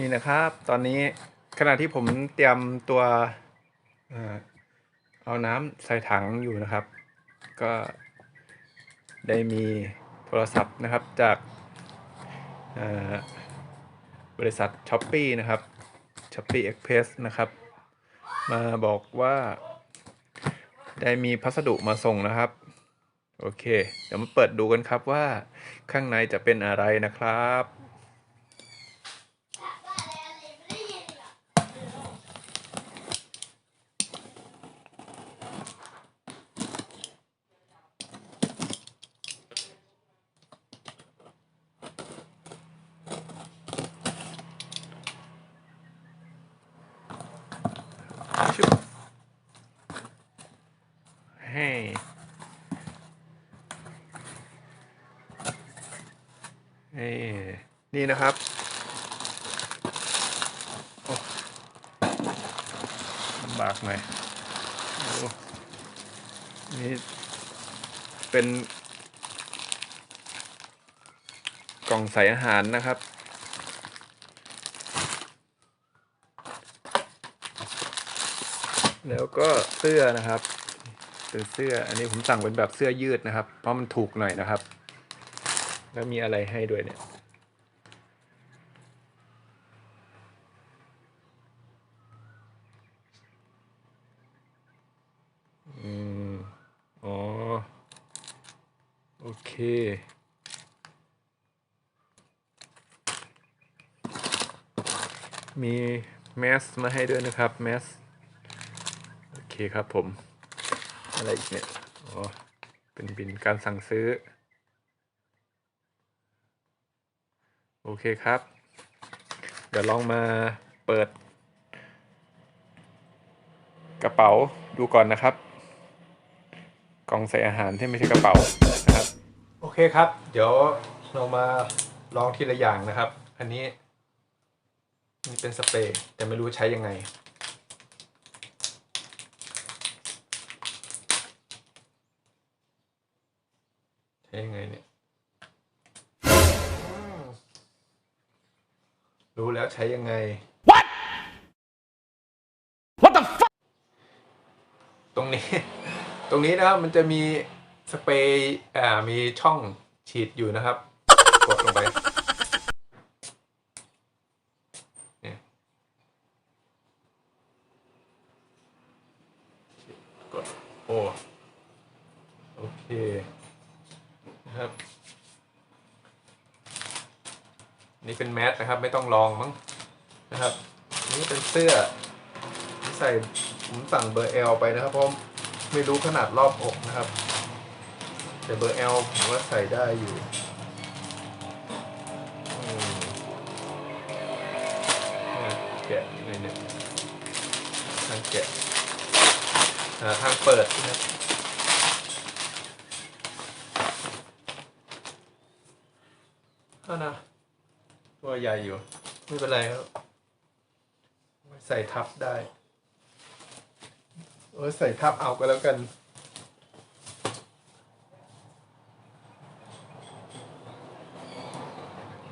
นี่นะครับ ตอนนี้ขณะที่ผมเตรียมตัวเอาน้ำใส่ถังอยู่นะครับ ก็ได้มีโทรศัพท์นะครับจากบริษัท s h อ p e e นะครับ s h o p e e Express นะครับ มาบอกว่า ได้มีพัสดุมาส่งนะครับ โอเค เดี๋ยวมาเปิดดูกันครับว่าข้างในจะเป็นอะไรนะครับ ชึบให้นี่ นี่นะครับลำบากหน่อยนี่เป็น กล่องใส่อาหารนะครับ แล้วก็เสื้อนะครับเป็นเสื้อ อันนี้ผมสั่งเป็นแบบเสื้อยืดนะครับ เพราะมันถูกหน่อยนะครับ แล้วมีอะไรให้ด้วยเนี่ย อืม อ๋อ โอเค มีแมสมาให้ด้วยนะครับแมสโอเคครับผม อะไรอีกเนี่ยอ๋อเป็นบินการสั่งซื้อ โอเคครับ เดี๋ยวลองมาเปิด กระเป๋าดูก่อนนะครับ กล่องใส่อาหารที่ไม่ใช่กระเป๋า ครับโอเคครับ เดี๋ยวเรามาลองทีละอย่างนะครับ อันนี้นี่เป็นสเปรย์แต่ไม่รู้ใช้ยังไง ใช้ยังไงเนี่ยอืมรู้แล้วใช้ยังไง What? What the fuck? ตรงนี้ ตรงนี้นะครับมันจะมี สเปรย์อ่ามีช่องฉีดอยู่นะครับ กดลงไปนี่กดโอ้โอเคนะครับนี่เป็นแมสนะครับ ไม่ต้องลองมั้งนะครับ นี่เป็นเสื้อที่ใส่ผมสั่งเบอร์ L ไปนะครับเพราะไม่รู้ขนาดรอบอกนะครับ แต่เบอร์ L ผมว่าใส่ได้อยู่แกะยังไงเนี่ยทางแกะทางเปิดนะครับเอานะตัวใหญ่อยู่ ไม่เป็นไรครับใส่ทับได้ เออใส่ทับเอาก็แล้วกัน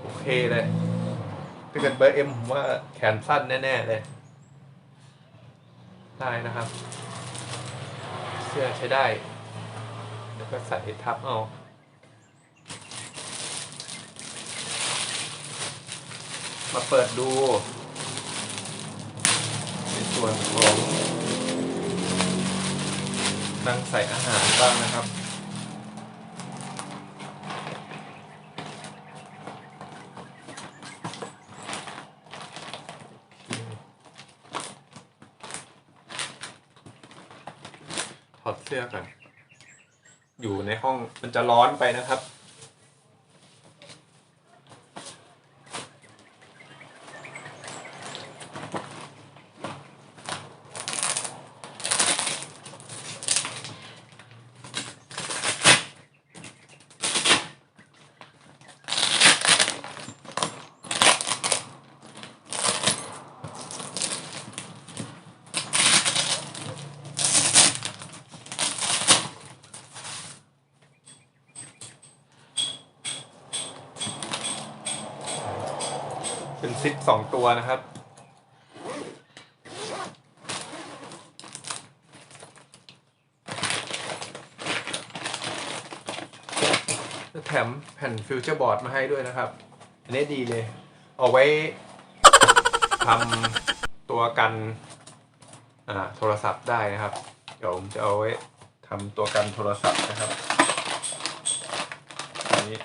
โอ เคเลยถ้าเกิดเบอร์เอ็มผมว่าแขนสั้นแน่ ๆ เลย ได้นะครับ เสื้อใช้ได้ แล้วก็ใส่ทับเอามาเปิดดูในส่วนของนังใส่อาหารบ้างนะครับ ถอดเสื้อก่อนอยู่ในห้องมันจะร้อนไปนะครับ เป็นซิปสองตัวนะครับ แถมแผ่นฟิวเจอร์บอร์ดมาให้ด้วยนะครับ อันนี้ดีเลย เอาไว้ทำตัวกันโทรศัพท์ได้นะครับ เดี๋ยวผมจะเอาไว้ทำตัวกันโทรศัพท์นะครับอันนี้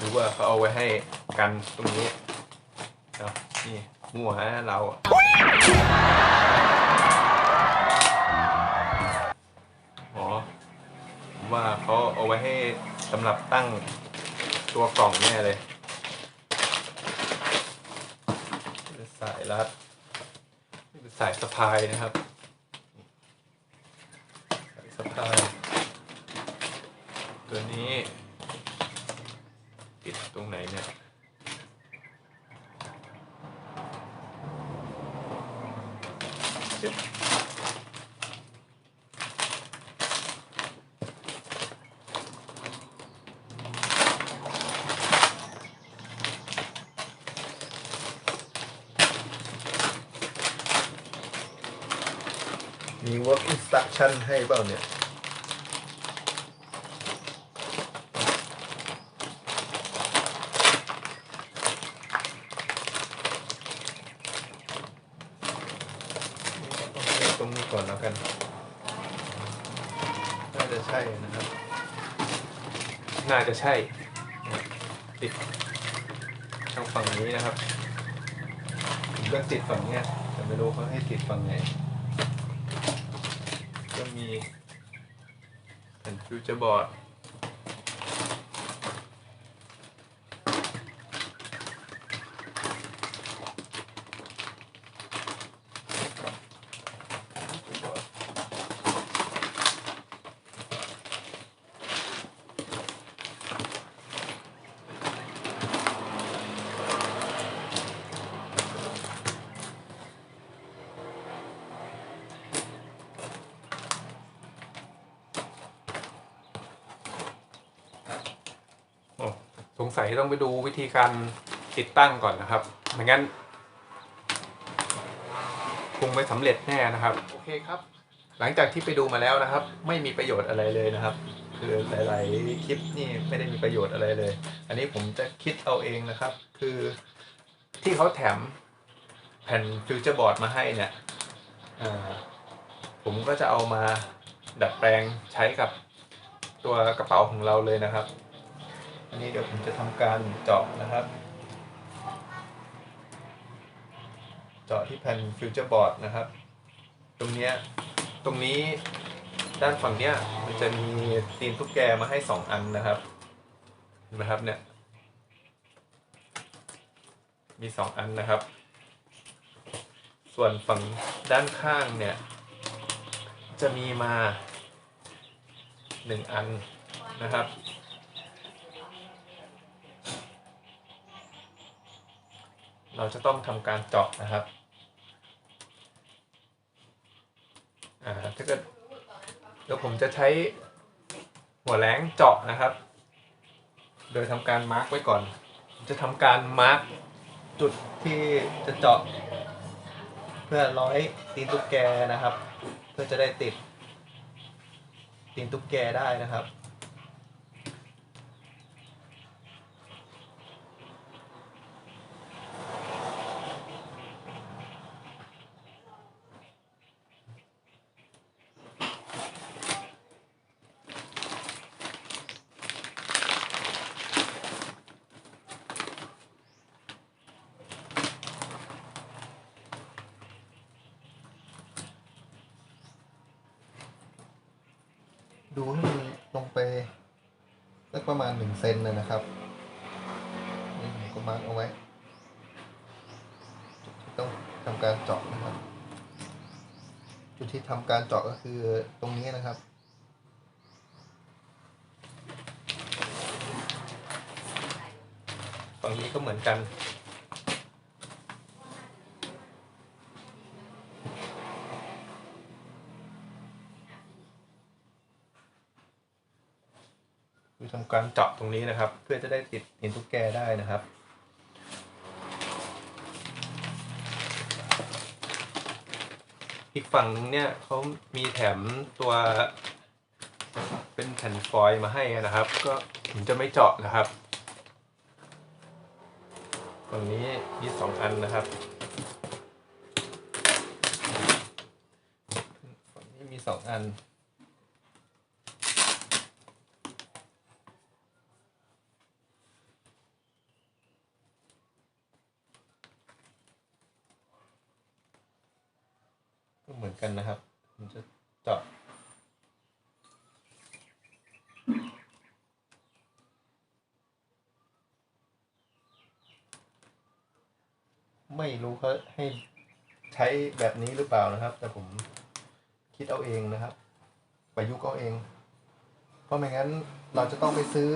หรือ ว่าเขาเอาไว้ให้กันตรงนี้เนาะนี่หัวเราอ๋อผมว่าเขาเอาไว้ให้สำหรับตั้งตัวกล่องแน่เลยสายรัดสายสะพายนะครับ สายสะพาย ตัวนี้ ติดตรงไหนเนี่ย จึ๊บมี work instruction ให้เปล่าเนี่ย ตรงนี้ก่อนแล้วกัน น่าจะใช่นะครับ น่าจะใช่ ติดทางฝั่งนี้นะครับผมเลือกติดฝั่งเนี้ยแต่ไม่รู้เขาให้ติดฝั่งไหนก็มีแผ่นฟิวเจอร์บอร์ด โอ้ สงสัยต้องไปดูวิธีการติดตั้งก่อนนะครับไม่งั้นคงไม่สำเร็จแน่นะครับ โอเคครับ หลังจากที่ไปดูมาแล้วนะครับ ไม่มีประโยชน์อะไรเลยนะครับ คือหลาย ๆ คลิปนี่ไม่ได้มีประโยชน์อะไรเลย อันนี้ผมจะคิดเอาเองนะครับ คือที่เขาแถมแผ่นฟิวเจอร์บอร์ดมาให้เนี่ยอ่าผมก็จะเอามาดัดแปลงใช้กับตัวกระเป๋าของเราเลยนะครับ อันนี้เดี๋ยวผมจะทำการเจาะนะครับ เจาะที่แผ่นฟิวเจอร์บอร์ดนะครับ ตรงนี้ตรงนี้ด้านฝั่งเนี้ยมันจะมีตีนตุ๊กแกมาให้สองอันนะครับเห็นไหมครับเนี่ยมีสองอันนะครับ ส่วนฝั่งด้านข้างเนี่ย จะมีมาหนึ่งอันนะครับ เราจะต้องทำการเจาะนะครับอ่าถ้าเกิดเดี๋ยวผมจะใช้หัวแหลงเจาะนะครับ โดยทำการมาร์กไว้ก่อน จะทำการมาร์กจุดที่จะเจาะ เพื่อร้อยตีนตุ๊กแกนะครับ เพื่อจะได้ติดตีนตุ๊กแกได้นะครับ ทำการเจาะนะครับ จุดที่ทำการเจาะก็คือตรงนี้นะครับฝั่งนี้ก็เหมือนกันคือทำการเจาะตรงนี้นะครับ เพื่อจะได้ติดหินทุกแกได้นะครับ อีกฝั่งนึงเนี่ยเขามีแถมตัวเป็นแผ่นฟอยล์มาให้นะครับ ก็ผมจะไม่เจาะนะครับตรงนี้มีสองอันนะครับตรงนี้มีสองอัน กันนะครับผมจะเจาะไม่รู้เขาให้ใช้แบบนี้หรือเปล่านะครับ แต่ผมคิดเอาเองนะครับประยุกต์เอาเอง เพราะไม่งั้นเราจะต้องไปซื้อ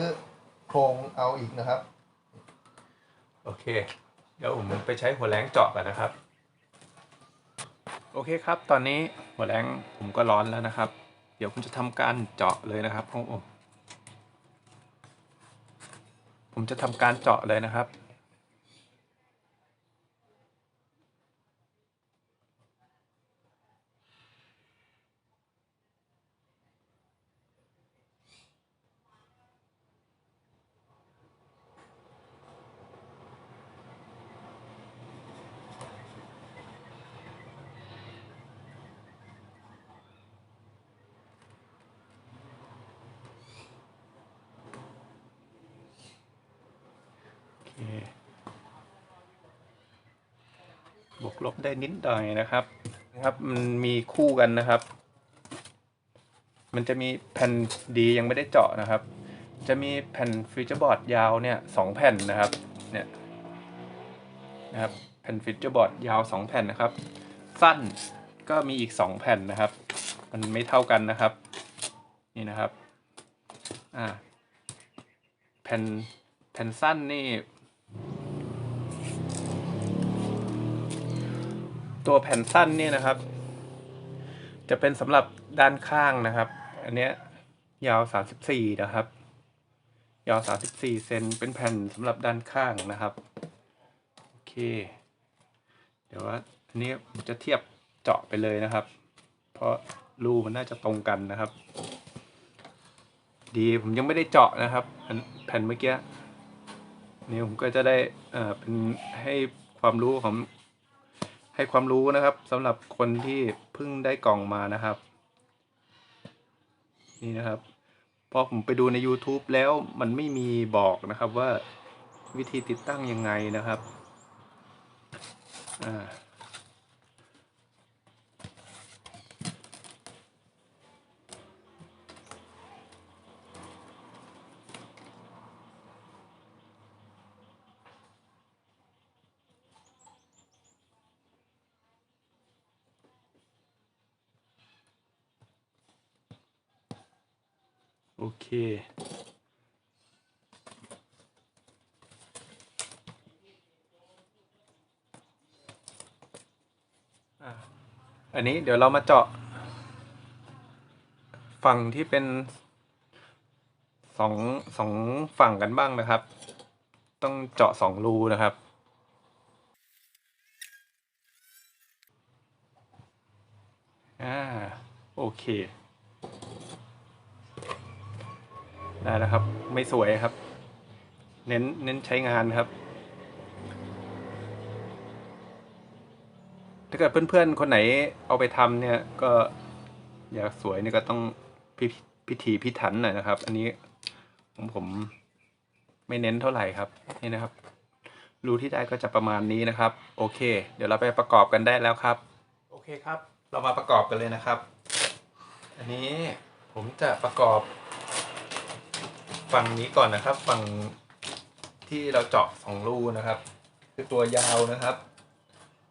โครงเอาอีกนะครับ โอเค เดี๋ยวผมไปใช้หัวแรงเจาะกันนะครับ โอเคครับ ตอนนี้หัวแรงผมก็ร้อนแล้วนะครับ เดี๋ยวผมจะทำการเจาะเลยนะครับโอ้ผมจะทำการเจาะเลยนะครับ ลบได้นิดหน่อยนะครับนะครับ มันมีคู่กันนะครับ มันจะมีแผ่นดียังไม่ได้เจาะนะครับ จะมีแผ่นฟิวเจอร์บอร์ดยาวเนี่ยสองแผ่นนะครับเนี่ยนะครับแผ่นฟิวเจอร์บอร์ดยาวสองแผ่นนะครับ สั้นก็มีอีกสองแผ่นนะครับ มันไม่เท่ากันนะครับ นี่นะครับอ่าแผ่นแผ่นสั้นนี่ ตัวแผ่นสั้นนี่นะครับ จะเป็นสำหรับด้านข้างนะครับ อันเนี้ยยาว 34 นะครับ ยาว 34 เซนเป็นแผ่นสำหรับด้านข้างนะครับ โอเค เดี๋ยวว่าอันนี้ผมจะเทียบเจาะไปเลยนะครับ เพราะรูมันน่าจะตรงกันนะครับ ดีผมยังไม่ได้เจาะนะครับ แผ่นเมื่อกี้นี่ผมก็จะได้เอ่อเป็นให้ความรู้ของ ให้ความรู้นะครับสำหรับคนที่เพิ่งได้กล่องมานะครับ นี่นะครับพอผมไปดูใน YouTube แล้วมันไม่มีบอกนะครับว่าวิธีติดตั้งยังไงนะครับ อ่า โอันนี้เดี๋ยวเรามาเจาะ ฝั่งที่เป็นสองสองฝั่งกันบ้างนะครับ ต้องเจาะสองรูนะครับอ่าโอเค ได้แล้วครับ ไม่สวยครับ เน้นเน้นใช้งานครับ ถ้าเกิดเพื่อนๆ คนไหนเอาไปทำเนี่ย ก็อยากสวยนี่ก็ต้องพิพิธีพิถันหน่อยนะครับ อันนี้ของผมไม่เน้นเท่าไหร่ครับ นี่นะครับ รูที่ได้ก็จะประมาณนี้นะครับ โอเค เดี๋ยวเราไปประกอบกันได้แล้วครับ โอเคครับ เรามาประกอบกันเลยนะครับ อันนี้ผมจะประกอบ ฝั่งนี้ก่อนนะครับ ฝั่งที่เราเจาะสองรูนะครับ คือตัวยาวนะครับ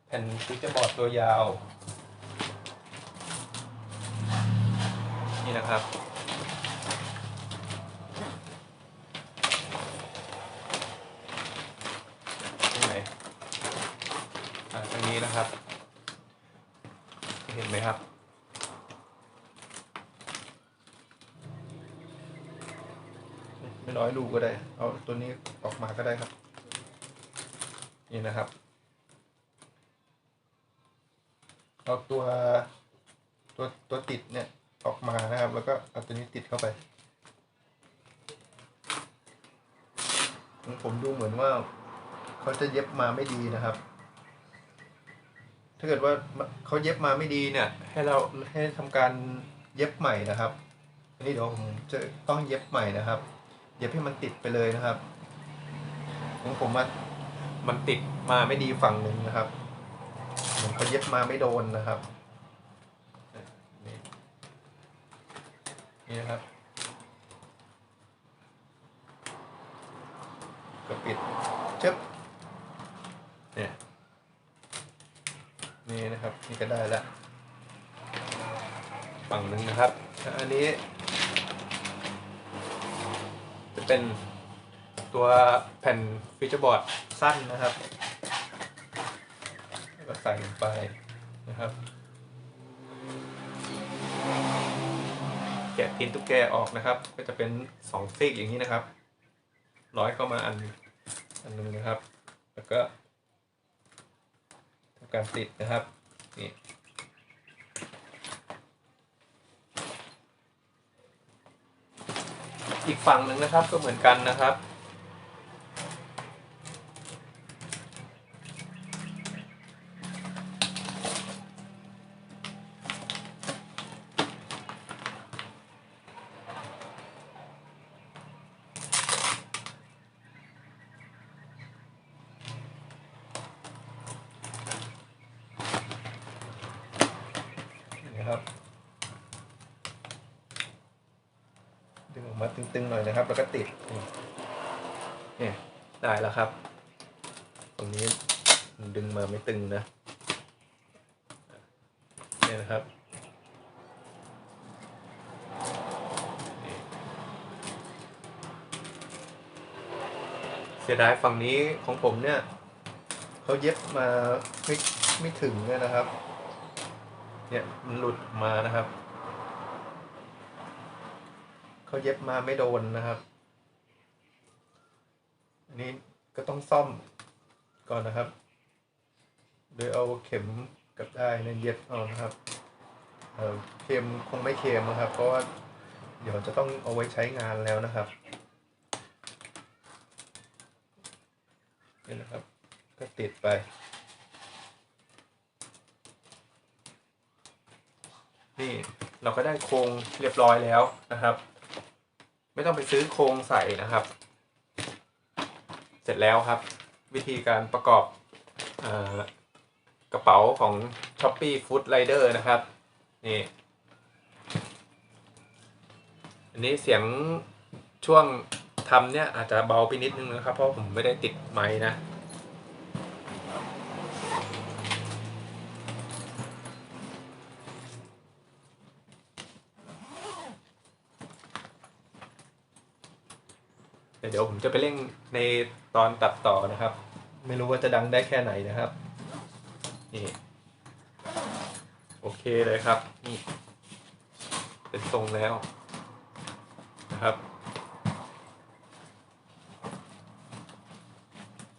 แผ่นฟิวเจอร์บอร์ดตัวยาว นี่นะครับตรงไหนอ่าตรงนี้นะครับ เห็นไหมครับ น้อยรูกก็ได้ เอาตัวนี้ออกมาก็ได้ครับ นี่นะครับ เอาตัวตัวตัวติดเนี่ยออกมานะครับ แล้วก็เอาตัวนี้ติดเข้าไปของผมดูเหมือนว่าเขาจะเย็บมาไม่ดีนะครับ ถ้าเกิดว่าเขาเย็บมาไม่ดีเนี่ย ให้เราให้ทำการเย็บใหม่นะครับอันนี้เดี๋ยวผมจะต้องเย็บใหม่นะครับ เย็บให้มันติดไปเลยนะครับของผมมันมันติดมาไม่ดีฝั่งหนึ่งนะครับเหมือนเขาย็บมาไม่โดนนะครับ นี่นะครับก็ปิดเจ็บเนี่ยนี่นะครับ นี่ก็ได้แล้วฝั่งหนึ่งนะครับ อันนี้ จะเป็นตัวแผ่นฟิชเจอร์บอร์ดสั้นนะครับก็ใส่ลงไปนะครับแกะทินตุ๊กแกออกนะครับ ก็จะเป็นสองซีกอย่างนี้นะครับ ร้อยเข้ามาอันอันนึงนะครับ แล้วก็ทำการติดนะครับนี่ อีกฝั่งหนึ่งนะครับก็เหมือนกันนะครับ ดึงออกมา ตึงๆหน่อยนะครับ แล้วก็ติดเนี่ยได้แล้วครับ ตรงนี้ดึงมาไม่ตึงนะเนี่ยนะครับเสียดายฝั่งนี้ของผมเนี่ยเขาเย็บมาไม่ไม่ถึงเนี่ยนะครับ เนี่ยมันหลุดมานะครับ เขาเย็บมาไม่โดนนะครับ อันนี้ก็ต้องซ่อมก่อนนะครับ โดยเอาเข็มกับได้ายเนี่ยเย็บเอานะครับเอ่อเค็มคงไม่เค็มนะครับ เพราะว่าเดี๋ยวจะต้องเอาไว้ใช้งานแล้วนะครับนี่นะครับ ก็ติดไปนี่เราก็ได้โครงเรียบร้อยแล้วนะครับ ไม่ต้องไปซื้อโครงใส่นะครับ เสร็จแล้วครับ วิธีการประกอบอกระเป๋าของ s h o p e e Food Rider นะครับ นี่ อันนี้เสียงช่วงทำเนี่ยอาจจะเบาไปนิดนึงนะครับ เพราะผมไม่ได้ติดไม้นะ แต่เดี๋ยวผมจะ ไปเร่งในตอนตัดต่อนะครับ ไม่รู้ว่าจะดังได้แค่ไหนนะครับ นี่ โอเคเลยครับ นี่ เป็นทรงแล้วนะครับ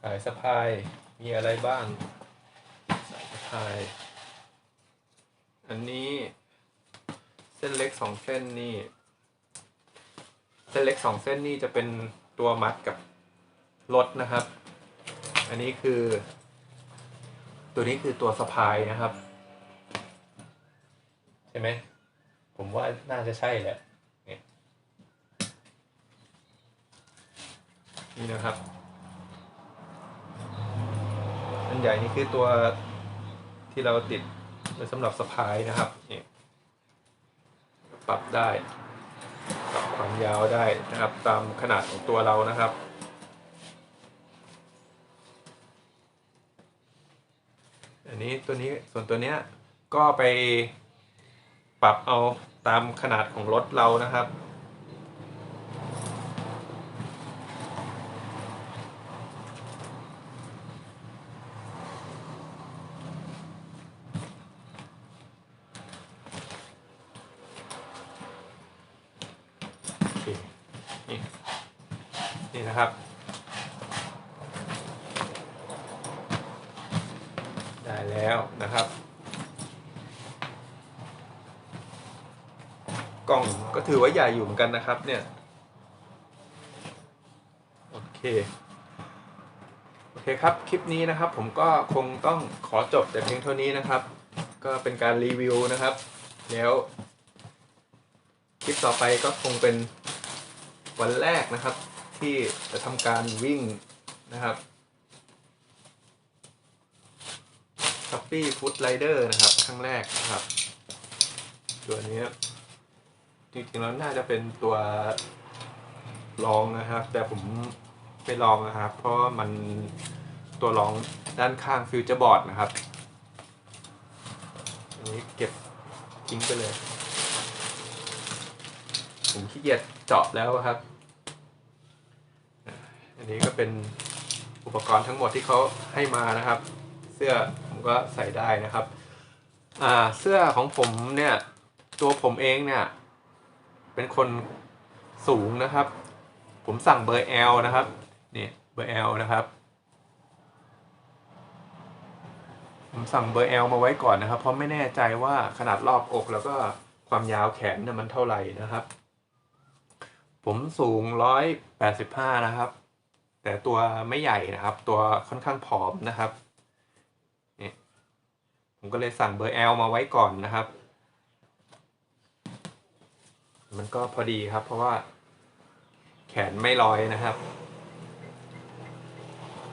สายสะพายมีอะไรบ้างสายสะพาย อันนี้เส้นเล็กสองเส้นนี่ เส้นเล็กสองเส้นนี่จะเป็น ตัวมัดกับรถนะครับ อันนี้คือ ตัวนี้คือตัวสะพายนะครับ ใช่ไหมผมว่าน่าจะใช่แหละนี่นี่นะครับอันใหญ่นี่คือตัวที่เราติดไว้สำหรับสะพายนะครับนี่ปรับได้ ความยาวได้นะครับ ตามขนาดของตัวเรานะครับ อันนี้ตัวนี้ส่วนตัวเนี้ยก็ไปปรับเอาตามขนาดของรถเรานะครับ โอเคนี่ นี่นะครับ ได้แล้วนะครับ กล่องก็ถือว่าใหญ่อยู่เหมือนกันนะครับเนี่ย โอเค โอเคครับ คลิปนี้นะครับ ผมก็คงต้องขอจบแต่เพียงเท่านี้นะครับ ก็เป็นการรีวิวนะครับ แล้ว คลิปต่อไปก็คงเป็นวันแรกนะครับ ที่จะทำการวิ่งนะครับ s h o p ปี้ฟู้ดไรเดอร์นะครับครั้งแรกนะครับตัวนี้จริงๆแล้วน่าจะเป็นตัวรองนะครับ แต่ผมไม่ลองนะครับ เพราะมันตัวรองด้านข้างฟิวเจอร์บอร์ดนะครับอันนี้เก็บทิ้งไปเลย ผมขี้เกียจเจาะแล้วครับ อันนี้ก็เป็นอุปกรณ์ทั้งหมดที่เขาให้มานะครับ สื้อผมก็ใส่ได้นะครับอ่าเสื้อของผมเนี่ยตัวผมเองเนี่ยเป็นคนสูงนะครับ ผมสั่งเบอร์ L นะครับนี่เบอร์ L นะครับผมสั่งเบอร์ L มาไว้ก่อนนะครับ เพราะไม่แน่ใจว่าขนาดรอบอกแล้วก็ความยาวแขนเนี่ยมันเท่าไหร่นะครับ ผมสูง 185 นะครับ แต่ตัวไม่ใหญ่นะครับ ตัวค่อนข้างผอมนะครับ ผมก็เลยสั่งเบอร์ L มาไว้ก่อนนะครับ มันก็พอดีครับ เพราะว่าแขนไม่ลอยนะครับ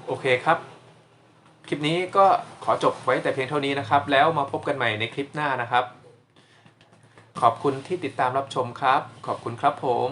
โอเคครับ คลิปนี้ก็ขอจบไว้แต่เพียงเท่านี้นะครับ แล้วมาพบกันใหม่ในคลิปหน้านะครับ ขอบคุณที่ติดตามรับชมครับ ขอบคุณครับผม